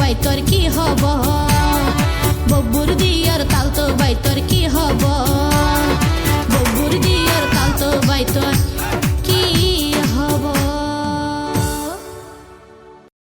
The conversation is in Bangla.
বাই তোর কি হব? বব্বুর দিয়ার তাল তো বাই তোর কি হব? বব্বুর দিয়ার তাল তো বাই তোর